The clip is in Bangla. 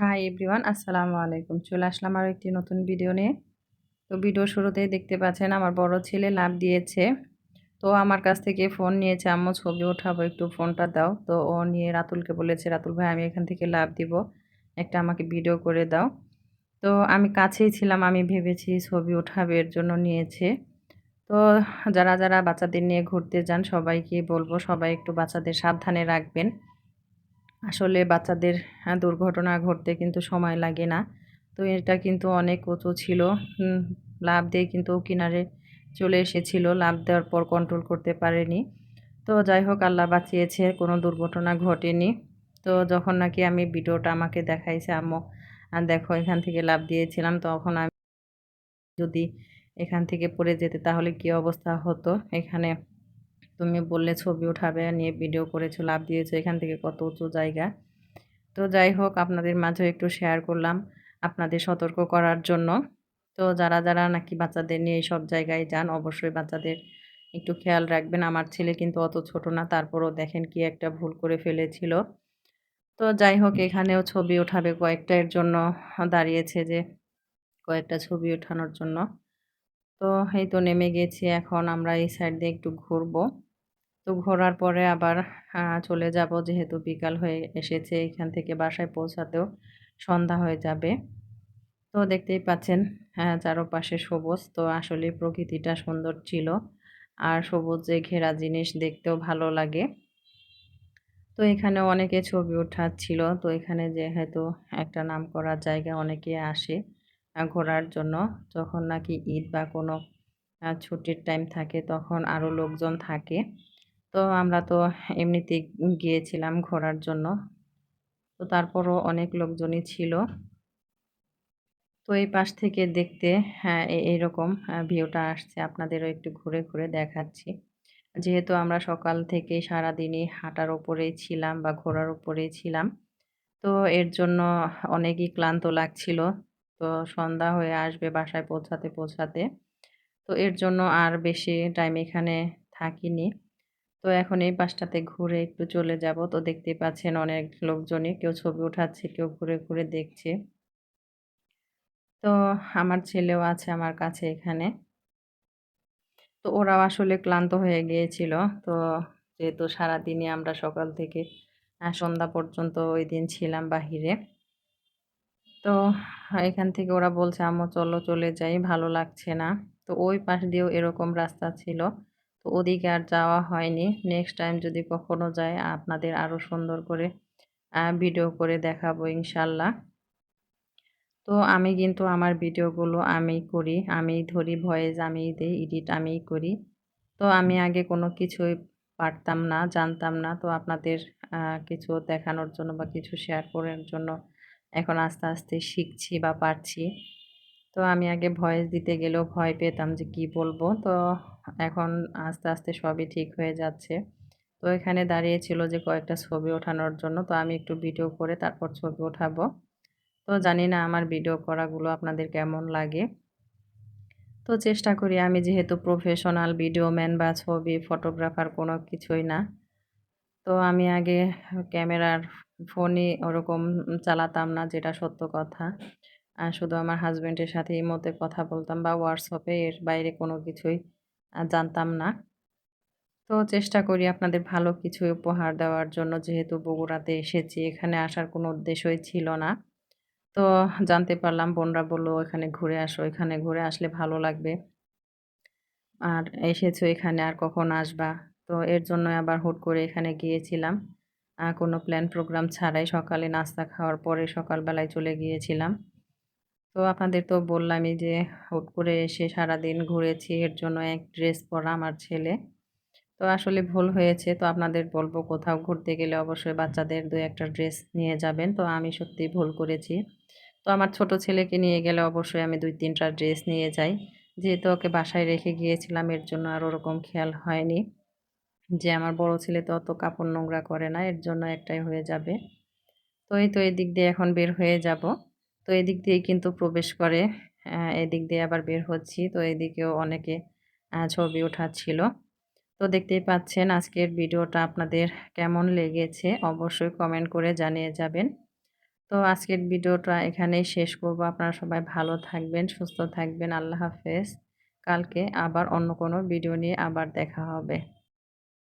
হাই এভরিওয়ান আসসালামু আলাইকুম চলে আসলাম আরও একটি নতুন ভিডিও নিয়ে। তো ভিডিও শুরুতেই দেখতে পাচ্ছেন আমার বড় ছেলে লাভ দিয়েছে। তো আমার কাছ থেকে ফোন নিয়েছে, আম্মু, ছবি ওঠাবো একটু ফোনটা দাও। তো ও নিয়ে রাতুলকে বলেছে, রাতুল ভাই, আমি এখান থেকে লাভ দিব, একটা আমাকে ভিডিও করে দাও। তো আমি কাছেই ছিলাম, আমি ভেবেছি ছবি ওঠাবে এর জন্য নিয়েছে। তো যারা যারা বাচ্চাদের নিয়ে ঘুরতে যান, সবাইকে বলব, সবাই একটু বাচ্চাদের সাবধানে রাখবেন। আসলে বাচ্চাদের দুর্ঘটনা ঘটতে কিন্তু সময় লাগে না। তো এটা কিন্তু অনেক উঁচু ছিল। লাভ দিয়ে কিন্তু কিনারে চলে এসেছিল। লাভ দেওয়ার পর কন্ট্রোল করতে পারেনি। তো যাই হোক, আল্লাহ বাঁচিয়েছে, কোনো দুর্ঘটনা ঘটেনি। তো যখন নাকি আমি ভিডিওটা আমাকে দেখাইছে, আম্মু দেখো, এখান থেকে লাভ দিয়েছিলাম, তখন আমি যদি এখান থেকে পড়ে যেতে, তাহলে কি অবস্থা হতো? এখানে তুমি বললে, ছবি উঠাবে, নিয়ে ভিডিও করেছ লাভ দিয়েছ, এখান থেকে কত উঁচু জায়গা? তো যাই হোক, আপনাদের মাঝে একটু শেয়ার করলাম আপনাদের সতর্ক করার জন্য। তো যারা যারা নাকি বাচ্চাদের নিয়ে সব জায়গায় যান, অবশ্যই বাচ্চাদের একটু খেয়াল রাখবেন। আমার ছেলে কিন্তু অত ছোট না, তারপরও দেখেন কি একটা ভুল করে ফেলেছিল। তো যাই হোক, এখানেও ছবি ওঠাবে কয়েকটার জন্য দাঁড়িয়েছে যে কয়েকটা ছবি ওঠানোর জন্য। তো এই তো নেমে গেছি, এখন আমরা এই সাইড দিয়ে একটু ঘুরবো। তো ঘোরার পরে আবার চলে যাব যেহেতু বিকাল হয়ে এসেছে এখান থেকে বাসায় পৌঁছাতেও সন্ধ্যা হয়ে যাবে। তো দেখতেই পাচ্ছেন চারপাশে সবুজ। তো আসলে প্রকৃতিটা সুন্দর ছিল। আর সবুজে ঘেরা জিনিস দেখতেও ভালো লাগে। তো এখানে অনেকে ছবি ওঠাচ্ছিল। তো এখানে যেহেতু একটা নাম করার জায়গা অনেকে আসে ঘোরার জন্য। যখন নাকি ঈদ বা কোনো ছুটির টাইম থাকে, তখন আরও লোকজন থাকে। তো আমরা তো এমনিতে গিয়েছিলাম ঘোরার জন্য। তো তারপরও অনেক লোকজনই ছিল। তো এই পাশ থেকে দেখতে হ্যাঁ এইরকম ভিউটা আসছে। আপনাদেরও একটু ঘুরে ঘুরে দেখাচ্ছি। যেহেতু আমরা সকাল থেকে সারাদিনই হাঁটার ওপরেই ছিলাম বা ঘোরার ওপরেই ছিলাম, তো এর জন্য অনেকই ক্লান্ত লাগছিল। তো সন্ধ্যা হয়ে আসবে বাসায় পৌঁছাতে পৌঁছাতে। তো এর জন্য আর বেশি টাইম এখানে থাকিনি। তো এখন এই পাশটাতে ঘুরে একটু চলে যাব। তো দেখতে পাচ্ছেন অনেক লোকজনই, কেউ ছবি উঠাচ্ছে, কেউ ঘুরে ঘুরে দেখছে। তো আমার ছেলেও আছে আমার কাছে এখানে। তো ওরাও আসলে ক্লান্ত হয়ে গিয়েছিল। তো যেহেতু সারাদিনই আমরা সকাল থেকে সন্ধ্যা পর্যন্ত ওই দিন ছিলাম বাহিরে। তো এখান থেকে ওরা বলছে, আম্মু, চলো চলে যাই, ভালো লাগছে না। তো ওই পাশ দিয়েও এরকম রাস্তা ছিল। তো ওদিকে আর যাওয়া হয়নি। নেক্সট টাইম যদি কখনো যায়, আপনাদের আরও সুন্দর করে ভিডিও করে দেখাবো ইনশাল্লাহ। তো আমি কিন্তু আমার ভিডিওগুলো আমি করি, আমি ধরি ভয়েস আমি দিই এডিট আমিই করি। তো আমি আগে কোনো কিছুই পারতাম না, জানতাম না। তো আপনাদের কিছু দেখানোর জন্য বা কিছু শেয়ার করার জন্য এখন আস্তে আস্তে শিখছি বা পারছি। তো আমি আগে ভয়েস দিতে গেলেও ভয় পেতাম যে কি বলব। তো এখন আস্তে আস্তে সবই ঠিক হয়ে যাচ্ছে। তো এখানে দাঁড়িয়েছিল যে কয়েকটা ছবি ওঠানোর জন্য। তো আমি একটু ভিডিও করে তারপর ছবি ওঠাবো। তো জানি না আমার ভিডিও করাগুলো আপনাদের কেমন লাগে। তো চেষ্টা করি আমি যেহেতু প্রফেশনাল ভিডিও ম্যান বা ছবি ফটোগ্রাফার কোনো কিছুই না। তো আমি আগে ক্যামেরার ফোনই ওরকম চালাতাম না, যেটা সত্য কথা। শুধু আমার হাজব্যান্ডের সাথে মতে কথা বলতাম বা হোয়াটসঅ্যাপে এর বাইরে কোনো কিছুই জানতাম না। তো চেষ্টা করি আপনাদের ভালো কিছু উপহার দেওয়ার জন্য, যেহেতু বগুড়াতে এসেছি, এখানে আসার কোনো উদ্দেশ্যই ছিল না। তো জানতে পারলাম, বোনরা বলল এখানে ঘুরে আসো এখানে ঘুরে আসলে ভালো লাগবে। আর এসেছ এখানে, আর কখন আসবা? তো এর জন্য আবার হুট করে এখানে গিয়েছিলাম। কোনো প্ল্যান প্রোগ্রাম ছাড়াই সকালে নাস্তা খাওয়ার পরে সকালবেলায় চলে গিয়েছিলাম। তো আপনাদের তো বললামই যে, হুট করে এসে সারাদিন ঘুরেছি, এর জন্য এক ড্রেস পরা আমার ছেলে। তো আসলে ভুল হয়েছে। তো আপনাদের বলব কোথাও ঘুরতে গেলে অবশ্যই বাচ্চাদের দু একটা ড্রেস নিয়ে যাবেন। তো আমি সত্যি ভুল করেছি। তো আমার ছোট ছেলেকে নিয়ে গেলে অবশ্যই আমি দুই তিনটা ড্রেস নিয়ে যাই। যেহেতু ওকে বাসায় রেখে গিয়েছিলাম, এর জন্য আর ওরকম খেয়াল হয়নি। যে আমার বড় ছেলে তো অত কাপড় নোংরা করে না, এর জন্য একটাই হয়ে যাবে। তো এই তো এদিক দিয়ে এখন বের হয়ে যাব। তো এদিক দিয়েই কিন্তু প্রবেশ করে এদিক দিয়ে আবার বের হচ্ছি। তো এদিকেও অনেকে ছবি ওঠাচ্ছিল। তো দেখতেই পাচ্ছেন আজকের ভিডিওটা আপনাদের কেমন লেগেছে অবশ্যই কমেন্ট করে জানিয়ে যাবেন। তো আজকের ভিডিওটা এখানেই শেষ করব। আপনারা সবাই ভালো থাকবেন, সুস্থ থাকবেন। আল্লাহ হাফেজ। কালকে আবার অন্য কোনো ভিডিও নিয়ে আবার দেখা হবে।